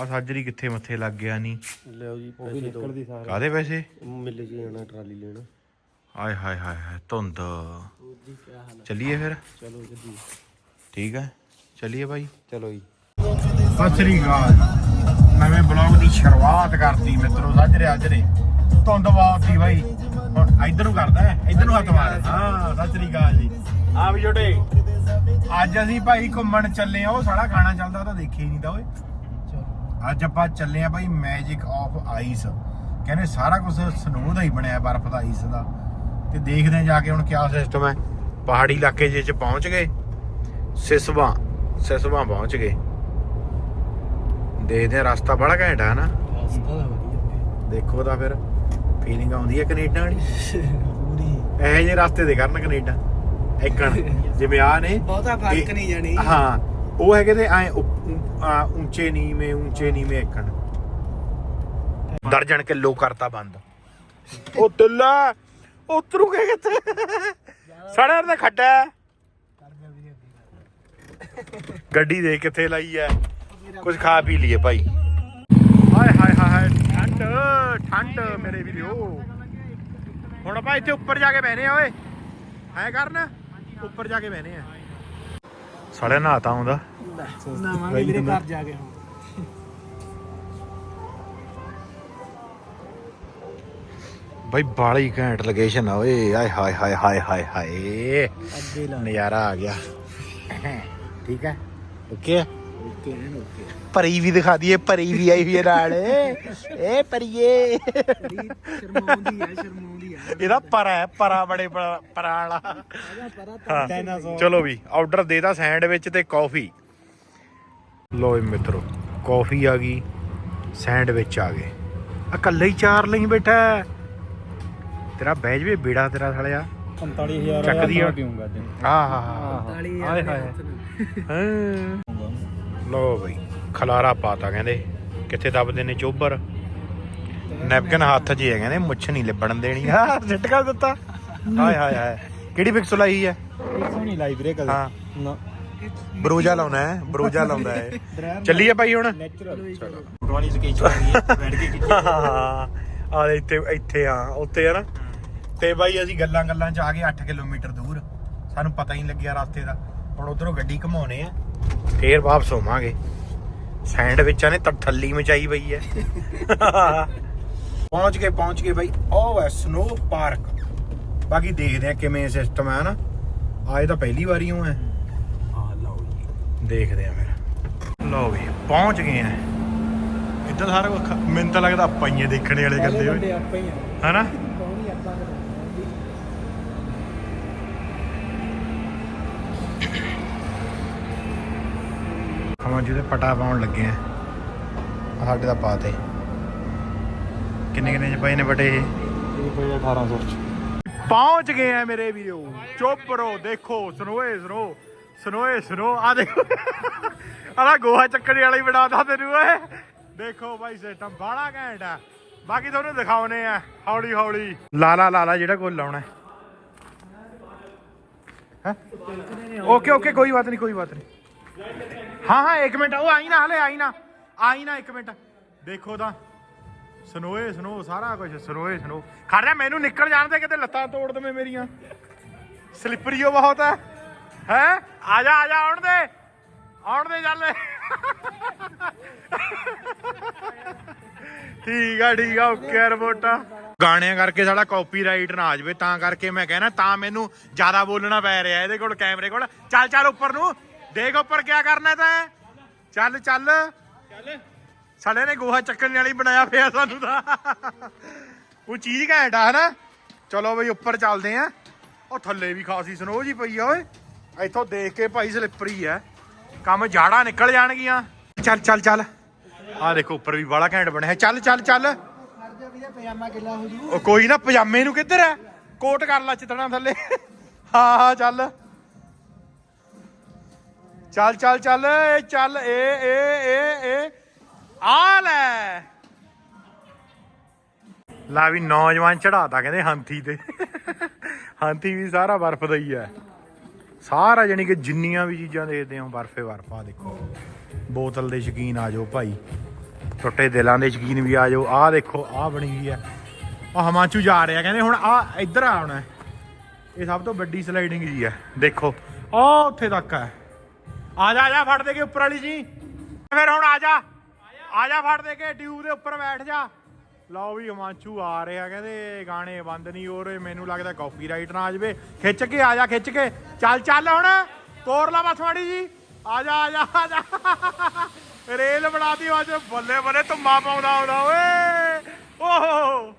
ਆ ਸਾਜਰੀ ਕਿੱਥੇ ਮੱਥੇ ਲੱਗ ਗਿਆ ਨਹੀਂ ਲਿਓ ਜੀ ਪੈਸੇ ਦੋ। ਕਾਦੇ ਪੈਸੇ? ਮਿਲ ਜੀ ਜਾਣਾ ਟਰਾਲੀ ਲੈਣਾ। ਆਏ ਹਾਏ ਹਾਏ ਹਾਏ ਧੁੰਦ। ਚੱਲੀਏ ਫਿਰ? ਚਲੋ ਜੀ ਠੀਕ ਹੈ ਚੱਲੀਏ ਭਾਈ ਚਲੋ ਜੀ। ਸਤਿ ਸ੍ਰੀ ਅਕਾਲ। ਨਵੇਂ ਬਲੌਗ ਦੀ ਸ਼ੁਰੂਆਤ ਕਰਤੀ ਮਿੱਤਰੋ ਸਾਜਰੇ ਅਜਰੇ ਧੁੰਦ ਸੀ ਭਾਈ ਹੁਣ ਇੱਧਰ ਨੂੰ ਕਰਦਾ ਹੈ, ਇੱਧਰ ਨੂੰ ਹੱਥ ਮਾਰ। ਹਾਂ ਸਤਿ ਸ੍ਰੀ ਅਕਾਲ ਜੀ। ਆ ਵੀ ਜੋਟੇ। ਅੱਜ ਅਸੀਂ ਭਾਈ ਘੁੰਮਣ ਚੱਲੇ ਆ ਉਹ ਸਾਡਾ ਖਾਣਾ ਚੱਲਦਾ ਉਹ ਤਾਂ ਦੇਖਿਆ ਹੀ ਨਹੀਂ ਓਏ। ਅੱਜ ਆਪਾਂ ਚੱਲੇ ਆ ਭਾਈ ਮੈਜਿਕ ਆਫ ਆਈਸ ਕਹਿੰਦੇ ਸਾਰਾ ਕੁਝ ਸਨੋ ਦਾ ਹੀ ਬਣਿਆ ਬਰਫ਼ ਦਾ ਆਈਸ ਦਾ। ਤੇ ਦੇਖਦੇ ਆ ਜਾ ਕੇ ਹੁਣ ਕਿਆ ਸਿਸਟਮ ਹੈ। ਪਹਾੜੀ ਇਲਾਕੇ ਜੇ ਚ ਪਹੁੰਚ ਗਏ। ਸਿਸਵਾ ਸਿਸਵਾ ਪਹੁੰਚ ਗਏ। ਦੇਖਦੇ ਆ ਰਸਤਾ ਬੜਾ ਘੈਂਟ ਹੈ ਨਾ। ਰਸਤਾ ਦਾ ਵਧੀਆ ਦੇਖੋ ਤਾਂ ਫਿਰ ਫੀਲਿੰਗ ਆਉਂਦੀ ਹੈ ਕੈਨੇਡਾ ਵਾਲੀ। ਪੂਰੀ। ਇਹੋ ਜਿਹੇ ਰਸਤੇ ਦੇ ਕਰਨ ਕੈਨੇਡਾ। ਇੱਕਣ ਜਿਵੇਂ ਆ ਨੇ। ਬਹੁਤਾ ਫ਼ਰਕ ਨਹੀਂ ਜਾਣੀ। ਹਾਂ। ਉਹ ਹੈਗੇ ਤੇ ਐ ਉੱਚੇ ਨੀਵੇਂ ਉੱਚੇ ਨੀਵੇਂ ਇੱਕਣ ਦਰਜਨ ਕਿਲੋ ਕਰਤਾ ਬੰਦ। ਉਹ ਤਿੱਲਾ ਉਤਰੂ ਕੇ ਕਿੱਥੇ? ਸੜਰ ਤੇ ਖੱਡਾ। ਗੱਡੀ ਦੇ ਕਿੱਥੇ ਲਾਈ ਐ। ਕੁਝ ਖਾ ਪੀ ਲਈਏ ਭਾਈ। ਹਾਏ ਹਾਏ ਹਾਏ, ਠੰਡ ਠੰਡ ਮੇਰੇ ਵੀਰੋ। ਹੁਣ ਆਪਾਂ ਇੱਥੇ ਉੱਪਰ ਜਾ ਕੇ ਬਹਿਨੇ ਆ, ਓਏ। ਐ ਕਰਨ? ਉੱਪਰ ਜਾ ਕੇ ਬਹਿਨੇ ਆ। ਸਾਲੇ ਨਹਾਤਾ ਆਉਂਦਾ। ਨਾਵਾਂਗੇ ਵੀਰੇ ਘਰ ਜਾ ਕੇ। ਬਈ ਬਾਲੀ ਘੈਂਟ ਲੋਕੇਸ਼ਨ ਆ ਓਏ। ਆਏ ਹਾਏ ਹਾਏ ਹਾਏ ਹਾਏ ਹਾਏ। ਅੱਗੇ ਲਾ। ਨਜ਼ਾਰਾ ਆ ਗਿਆ। ਠੀਕ ਹੈ? ਓਕੇ? Okay and okay. ਪਰੀ ਵੀ ਦਿਖਾ ਦਈਏ ਪਰੀ ਵੀ ਆਈ ਹੋਈ ਹੈ ਨਾਲ। ਏ ਪਰੀਏ ਸ਼ਰਮਾਉਂਦੀ ਆ ਸ਼ਰਮਾਉਂਦੀ। ਇਹਦਾ ਪਰਾ ਹੈ ਪਰਾ ਬੜੇ ਪਰਾ ਪਰਾ ਵਾਲਾ। ਹਾਂ। ਚਲੋ ਵੀ ਆਰਡਰ ਦੇਦਾ ਸੈਂਡਵਿਚ ਤੇ ਕਾਫੀ। ਲੋ ਮਿੱਤਰੋ ਕਾਫੀ ਆ ਗਈ ਸੈਂਡਵਿਚ ਆ ਗਏ। ਆ ਕੱਲੇ ਹੀ ਚਾਰ ਲਈ ਬੈਠਾ ਹੈ। ਤੇਰਾ ਬੈਜ ਵੀ ਬੇੜਾ ਤੇਰਾ ਸਾਲਿਆ। 45000 ਚੱਕਦੀ ਆ। ਪੀਉਂਗਾ ਅੱਜ ਆਹ ਹਾ ਹਾ 45000 ਹਾਏ। ਹਾਏ। ਲੋ ਬਈ ਖਲਾਰਾ ਪਾਤਾ ਕਹਿੰਦੇ। ਕਿੱਥੇ ਦੱਬਦੇ ਨੇ ਚੋਬਰ? ਨੈਪਕਿਨ ਹੱਥ 'ਚ ਹੀ ਹੈ ਕਹਿੰਦੇ ਮੁੱਛ ਨਹੀਂ ਲਿਬੜਨ ਦੇਣੀ। ਹਾਂ ਸਿੱਟ ਕਰ ਦਿੱਤਾ। ਹਾਏ ਹਾਏ ਹਾਏ। ਕਿਹੜੀ ਪਿਕਸ ਲਾਈ ਹੈ? ਸੋਹਣੀ ਲਾਈ ਵੀਰੇ ਕਦੇ। ਹਾਂ। ਨਾ। ਬਰੂਜਾ ਲਾਉਣਾ ਹੈ ਬਰੂਜਾ ਲਾਉਂਦਾ ਹੈ। ਚੱਲੀਏ ਭਾਈ ਹੁਣ। ਨੈਚੁਰਲ ਪੁਰਾਣੀ ਸਕੇਚ ਬੈਠ ਕੇ ਕੀਤੀ ਆ ਇੱਥੇ ਇੱਥੇ ਆ ਉੱਤੇ ਆ ਨਾ। ਤੇ ਬਾਈ ਅਸੀਂ ਗੱਲਾਂ ਗੱਲਾਂ ਚ ਆ ਗਏ 8 ਕਿਲੋਮੀਟਰ ਦੂਰ। ਸਾਨੂੰ ਪਤਾ ਹੀ ਨਹੀਂ ਲੱਗਿਆ ਰਸਤੇ ਦਾ। ਹੁਣ ਉਧਰੋਂ ਗੱਡੀ ਘਮਾਉਣੇ ਆ। ਫੇਰ ਵਾਪਸ ਹੋਵਾਂਗੇ। ਸੈਂਡ ਵਿੱਚ ਨੇ ਤਾਂ ਥੱਲੀ ਮਚਾਈ ਪਈ ਹੈ। ਪਹੁੰਚ ਗਏ ਪਹੁੰਚ ਗਏ ਬਾਈ। ਉਹ ਹੈ ਸਨੋ ਪਾਰਕ ਬਾਕੀ ਦੇਖਦੇ ਆ ਕਿਵੇਂ ਸਿਸਟਮ ਹੈ ਨਾ ਆਏ ਤਾਂ ਪਹਿਲੀ ਵਾਰੀ ਹੂੰ ਹੈ। ਆ ਲਓ ਜੀ। ਦੇਖਦੇ ਆ ਫਿਰ। ਲਓ ਵੀ ਪਹੁੰਚ ਗਏ ਆ। ਇੱਦਾਂ ਸਾਰਾ ਕੁਝ ਮੈਨੂੰ ਤਾਂ ਲੱਗਦਾ ਆਪਾਂ ਹੀ ਆ ਦੇਖਣੇ ਵਾਲੇ ਗੱਲੇ ਹੋਏ ਆਪਾਂ ਹੀ ਆ। ਹਨਾ? ਹਮਾਂ ਜਿਹਦੇ ਪਟਾ ਪਾਉਣ ਲੱਗੇ ਆ ਸਾਡੇ ਦਾ ਪਾਤੇ ਕਿੰਨੇ ਕਿੰਨੇ ਚ ਪਏ ਨੇ ਬਟੇ ਇਹ? ਇਹ ਕੋਈ 1800 ਚ। ਪਹੁੰਚ ਗਏ ਆ ਮੇਰੇ ਵੀਰੋ। ਚੁੱਪ ਰਹੋ ਦੇਖੋ ਸਨੋਏ ਸਨੋ ਸਨੋਏ ਸਨੋ ਆ ਦੇਖੋ। ਆਲਾ ਗੋਹਾ ਚੱਕਣ ਵਾਲਾ ਹੀ ਬਣਾਤਾ ਤੈਨੂੰ ਓਏ। ਦੇਖੋ ਭਾਈ ਸਿਸਟਮ ਬਾਹਲਾ ਘੈਂਟ ਆ। ਬਾਕੀ ਤੁਹਾਨੂੰ ਦਿਖਾਉਨੇ ਆ ਹੌਲੀ ਹੌਲੀ ਲਾਲਾ ਲਾਲਾ ਜਿਹੜਾ ਕੋਲ ਲਾਉਣਾ ਹੈ। ਓਕੇ ਓਕੇ ਕੋਈ ਬਾਤ ਨਹੀਂ ਕੋਈ ਬਾਤ ਨਹੀਂ। ਹਾਂ ਹਾਂ ਇੱਕ ਮਿੰਟ ਉਹ ਆਈ ਨਾ ਹਲੇ ਆਈ ਨਾ। ਆਈ ਨਾ ਇੱਕ ਮਿੰਟ। ਦੇਖੋ ਤਾਂ। ਸਨੋਏ ਸਨੋ ਸਾਰਾ ਕੁਝ ਸਨੋਏ ਸਨੋ ਖੜ ਰਿਹਾ ਮੈਨੂੰ ਨਿਕਲ ਜਾਣ ਦੇ, ਕਿਤੇ ਲੱਤਾਂ ਤੋੜ ਦਵੇਂ ਮੇਰੀਆਂ। ਸਲਿੱਪਰੀ ਬਹੁਤ ਹੈ। ਹੈ? ਆ ਜਾ ਆ ਜਾ, ਆਉਣ ਦੇ। ਆਉਣ ਦੇ ਚੱਲ। ਠੀਕ ਆ ਠੀਕ ਆ, ਓਕੇ ਰਿਪੋਰਟਾਂ ਗਾਣਿਆਂ ਕਰਕੇ ਸਾਡਾ ਕਾਪੀਰਾਈਟ ਨਾ ਆ ਜਾਵੇ, ਤਾਂ ਕਰਕੇ ਮੈਂ ਕਹਿਣਾ, ਤਾਂ ਮੈਨੂੰ ਜ਼ਿਆਦਾ ਬੋਲਣਾ ਪੈ ਰਿਹਾ ਇਹਦੇ ਕੋਲ, ਕੈਮਰੇ ਕੋਲ। ਚੱਲ ਚੱਲ, ਉੱਪਰ ਨੂੰ। ਦੇਖ ਉੱਪਰ ਕੀ ਕਰਨਾ ਤੈਂ। ਚੱਲ ਚੱਲ। ਚੱਲ। ਸਾਲੇ ਨੇ ਗੋਹਾ ਚੱਕਣ ਵਾਲੀ ਬਣਾਇਆ ਪਿਆ ਸਾਨੂੰ ਤਾਂ। ਉਹ ਚੀਜ਼ ਘੈਂਟ ਆ, ਹਨਾ? ਚਲੋ ਬਈ, ਉੱਪਰ ਚੱਲਦੇ ਆ। ਉਹ ਥੱਲੇ ਵੀ ਖਾਸੀ ਸਨੋ ਜੀ ਪਈ ਆ, ਓਏ। ਇੱਥੋਂ ਦੇਖ ਕੇ ਭਾਈ ਸਲਿੱਪਰੀ ਆ। ਕੰਮ ਜਾੜਾ ਨਿਕਲ ਜਾਣਗੀਆਂ। ਚੱਲ ਚੱਲ ਚੱਲ। ਆ ਦੇਖੋ, ਉੱਪਰ ਵੀ ਬਾਲਾ ਘੈਂਟ ਬਣਿਆ। ਚੱਲ ਚੱਲ ਚੱਲ। ਉਹ ਕੋਈ ਨਾ, ਪਜਾਮੇ ਨੂੰ ਕਿੱਧਰ ਆ? ਕੋਟ ਕਰ ਲਾ ਚਿਤਣਾ ਥੱਲੇ। ਹਾਂ ਹਾਂ, ਚੱਲ। ਚੱਲ ਚੱਲ ਚੱਲ। ਏ ਚੱਲ, ਏ ਏ ਏ ਏ। ਆ ਲੈ ਲਾ ਵੀ ਨੌਜਵਾਨ ਚੜਾਤਾ ਕਹਿੰਦੇ ਹਾਥੀ ਤੇ। ਹਾਥੀ ਵੀ ਸਾਰਾ ਬਰਫ਼ ਦਾ ਹੀ ਹੈ। ਸਾਰਾ ਜਾਨੀ ਕਿ ਜਿੰਨੀਆਂ ਵੀ ਚੀਜ਼ਾਂ ਦੇਖਦੇ ਹੋ ਬਰਫੇ ਬਰਫ ਦੇਖੋ। ਬੋਤਲ ਦੇ ਸ਼ਕੀਨ ਆ ਜਾਓ ਭਾਈ। ਟੁੱਟੇ ਦਿਲਾਂ ਦੇ ਸ਼ਕੀਨ ਵੀ ਆ ਜਾਓ। ਆਹ ਦੇਖੋ, ਆਹ ਬਣੀ ਹੋਈ ਆ ਆ ਹਮਾਂਚੂ ਜਾ ਰਿਹਾ ਕਹਿੰਦੇ ਹੁਣ ਆ ਇੱਧਰ ਆਉਣਾ ਇਹ ਸਭ ਤੋਂ ਵੱਡੀ ਸਲਾਈਡਿੰਗ ਜੀ ਹੈ। ਦੇਖੋ ਆ ਉੱਥੇ ਤੱਕ ਹੈ। ਆ ਜਾ ਆ ਜਾ, ਫੜ ਦੇ ਕੇ ਉੱਪਰ ਵਾਲੀ ਜੀ। ਫਿਰ ਹੁਣ ਆ ਜਾ। ਆ ਜਾ ਫੜ ਦੇ ਕੇ ਟਿਊਬ ਦੇ ਉੱਪਰ ਬੈਠ ਜਾ। ਲਓ ਵੀ ਹਿਮਾਂਚੂ ਆ ਰਿਹਾ ਕਹਿੰਦੇ ਗਾਣੇ ਬੰਦ ਨਹੀਂ ਹੋ ਰਹੇ, ਮੈਨੂੰ ਲੱਗਦਾ ਕਾਪੀਰਾਈਟ ਨਾ ਆ ਜਾਵੇ। ਖਿੱਚ ਕੇ ਆ ਜਾ, ਖਿੱਚ ਕੇ। ਚੱਲ ਚੱਲ ਹੁਣ ਤੋੜ ਲਾ ਬਸ ਮਾੜੀ ਜੀ। ਆ ਜਾ ਆ ਜਾ ਆ ਜਾ। ਰੇਲ ਬਣਾਤੀ ਅੱਜ, ਬੱਲੇ ਬੱਲੇ ਧੁੰਮਾ ਪਾਉਂਦਾ ਆਉਂਦਾ, ਓਏ। ਓਹੋ।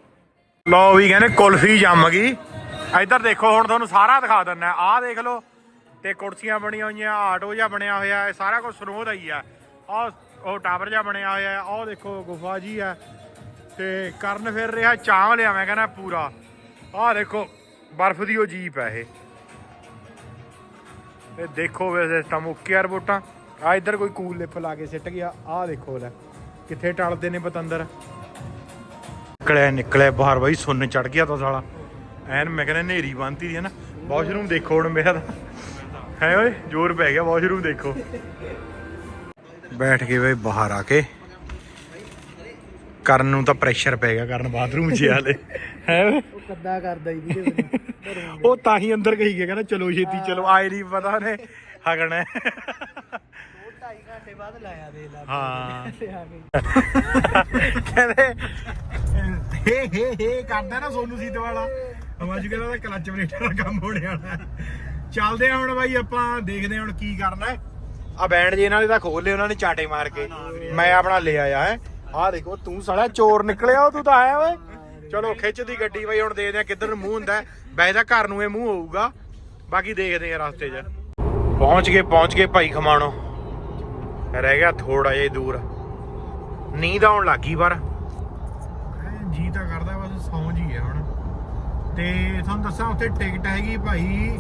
ਲਓ ਵੀ ਕਹਿੰਦੇ ਕੁਲਫੀ ਜੰਮ ਗਈ। ਇੱਧਰ ਦੇਖੋ, ਹੁਣ ਤੁਹਾਨੂੰ ਸਾਰਾ ਦਿਖਾ ਦਿੰਨਾ ਆਹ ਦੇਖ ਲਓ, ਤੇ ਕੁਰਸੀਆਂ ਬਣੀਆਂ ਹੋਈਆਂ, ਆਟੋ ਜਿਹਾ ਬਣਿਆ ਹੋਇਆ, ਇਹ ਸਾਰਾ ਕੁਝ ਦਾ ਹੀ ਆ। ਆਹ ਉਹ ਟਾਵਰ ਜਿਹਾ ਬਣਿਆ ਹੋਇਆ ਹੈ, ਆਹ ਦੇਖੋ ਗੁਫਾ ਜੀ ਆ ਤੇ ਕਰਨ ਫਿਰ ਰਿਹਾ ਚਾਂਵ ਲਿਆ, ਮੈਂ ਕਹਿੰਦਾ ਪੂਰਾ। ਆਹ ਦੇਖੋ, ਬਰਫ਼ ਦੀ ਉਹ ਜੀਪ ਹੈ ਇਹ। ਇਹ ਦੇਖੋ ਵੇ ਸਿਸਟਮ, ਓਕੇ ਯਾਰ ਵੋਟਾਂ। ਆ ਇੱਧਰ ਕੋਈ ਕੂਲ ਲਿਪ ਲਾ ਕੇ ਸਿੱਟ ਗਿਆ, ਆਹ ਦੇਖੋ ਲੈ ਕਿੱਥੇ ਟਲਦੇ ਨੇ ਪਤੰਦਰ। ਨਿਕਲਿਆ ਨਿਕਲਿਆ ਬਾਹਰ ਬਾਈ, ਸੁੰਨ ਚੜ ਗਿਆ ਤਾਂ ਸਾਲਾ। ਐਨ ਮੈਂ ਕਹਿੰਦਾ ਨੇਰੀ ਬੰਨਤੀ ਦੀ ਹੈ ਨਾ। ਵਾਸ਼ਰੂਮ ਦੇਖੋ ਹੁਣ ਮੇਰਾ ਹੈ ਓਏ, ਜ਼ੋਰ ਪੈ ਗਿਆ, ਵਾਸ਼ਰੂਮ ਦੇਖੋ। ਬੈਠ ਕੇ ਬਈ ਬਾਹਰ ਆ ਕੇ। ਕਰਨ ਨੂੰ ਤਾਂ ਪ੍ਰੈਸ਼ਰ ਪੈ ਗਿਆ ਕਰਨ ਬਾਥਰੂਮ 'ਚ ਹਾਲੇ। ਹੈ ਉਹ ਕੱਦਾ ਕਰਦਾ ਹੀ ਵੀਰੇ ਉਹ ਤਾਂ ਹੀ ਅੰਦਰ ਗਈ ਗਿਆ ਕਹਿੰਦਾ ਚਲੋ ਛੇਤੀ ਚਲੋ ਆਏ ਨਹੀਂ ਪਤਾ ਨੇ ਹਗਣਾ। ਉਹ 2.5 ਘੰਟੇ ਬਾਅਦ ਲਾਇਆ ਦੇ ਲਾ। ਹਾਂ। ਕਹਿੰਦੇ ਹੇ ਹੇ ਹੇ ਕਰਦਾ ਨਾ ਸੋਨੂ ਸੀਤ ਵਾਲਾ। ਅਮਾਜੂ ਕਹਿੰਦਾ ਕਲੱਚ ਬਰੇਟਰ ਦਾ ਕੰਮ ਹੋਣੇ ਵਾਲਾ। ਚੱਲਦੇ ਆ ਹੁਣ ਬਾਈ ਆਪਾਂ ਦੇਖਦੇ ਹਾਂ ਹੁਣ ਕੀ ਕਰਨਾ ਹੈ। ਆ ਬੈਂਡ ਜੇ ਇਹਨਾਂ ਦੇ ਤਾਂ ਖੋਲ ਲਏ ਉਹਨਾਂ ਨੇ ਚਾਟੇ ਮਾਰ ਕੇ। ਮੈਂ ਆਪਣਾ ਲੈ ਆਇਆ ਹੈ। ਆਹ ਦੇਖੋ, ਤੂੰ ਸਾਲਾ ਚੋਰ ਨਿਕਲਿਆ, ਉਹ ਤੂੰ ਤਾਂ ਆਇਆ ਓਏ। ਚਲੋ, ਖਿੱਚਦੀ ਗੱਡੀ ਬਾਈ, ਹੁਣ ਦੇਖਦੇ ਆ ਕਿੱਧਰ ਨੂੰ ਮੂੰਹ ਹੁੰਦਾ ਵੈਸੇ ਤਾਂ ਘਰ ਨੂੰ, ਇਹ ਮੂੰਹ ਹੋਊਗਾ। ਬਾਕੀ ਦੇਖਦੇ ਆ ਰਸਤੇ 'ਚ। ਪਹੁੰਚ ਗਏ ਪਹੁੰਚ ਗਏ ਭਾਈ ਖਮਾਣੋ। ਰਹਿ ਗਿਆ ਥੋੜਾ ਜਿਹਾ ਹੀ ਦੂਰ। ਨੀਂਦ ਆਉਣ ਲੱਗੀ ਪਰ। ਜੀ ਤਾਂ ਕਰਦਾ, ਬਸ ਸੌਂ ਜੀ ਹੈ ਹੁਣ। ਤੇ ਤੁਹਾਨੂੰ ਦੱਸਾਂ, ਉੱਥੇ ਟਿਕਟ ਹੈਗੀ ਭਾਈ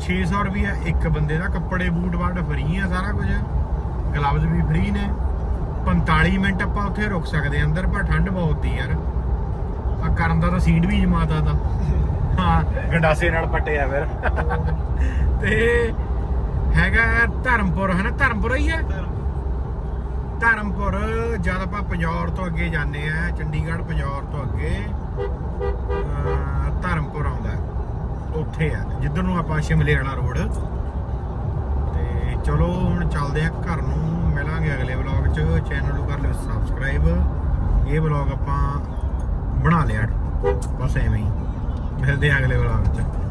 600 ਰੁਪਏ ਇੱਕ ਬੰਦੇ ਦਾ, ਕੱਪੜੇ ਬੂਟ ਵਾਟ ਫਰੀ ਆ ਸਾਰਾ ਕੁਝ। ਗਲਵਜ਼ ਵੀ ਫ੍ਰੀ ਨੇ। 45 ਮਿੰਟ ਆਪਾਂ ਉੱਥੇ ਰੁਕ ਸਕਦੇ ਆ ਅੰਦਰ, ਪਰ ਠੰਡ ਬਹੁਤ ਦੀ ਯਾਰ। ਆ ਕਰਨ ਦਾ ਤਾਂ ਸੀਟ ਵੀ ਜਮਾਤਾ ਦਾ ਹਾਂ, ਗੰਡਾਸੇ ਨਾਲ ਪੱਟਿਆ ਫਿਰ। ਤੇ ਹੈਗਾ ਧਰਮਪੁਰ ਹੈ ਨਾ ਧਰਮਪੁਰ ਹੀ ਹੈ? ਧਰਮਪੁਰ, ਜਦ ਆਪਾਂ ਪੰਜੌਰ ਤੋਂ ਅੱਗੇ ਜਾਂਦੇ ਆ, ਚੰਡੀਗੜ੍ਹ ਪੰਜੌਰ ਤੋਂ ਅੱਗੇ ਧਰਮਪੁਰ ਆਉਂਦਾ। ਉੱਥੇ ਆ। ਜਿੱਧਰ ਨੂੰ ਆਪਾਂ ਸ਼ਿਮਲੇ ਵਾਲਾ ਰੋਡ। ਤੇ ਚਲੋ ਹੁਣ ਚੱਲਦੇ ਆ ਘਰ ਨੂੰ। ਮਿਲਾਂਗੇ ਅਗਲੇ ਵਲੌਗ 'ਚ। ਚੈਨਲ ਨੂੰ ਕਰ ਲਿਓ ਸਬਸਕ੍ਰਾਈਬ ਇਹ ਵਲੌਗ ਆਪਾਂ ਬਣਾ ਲਿਆ। ਬਸ ਐਵੇਂ ਹੀ। ਮਿਲਦੇ ਆ ਅਗਲੇ ਵਲੌਗ 'ਚ।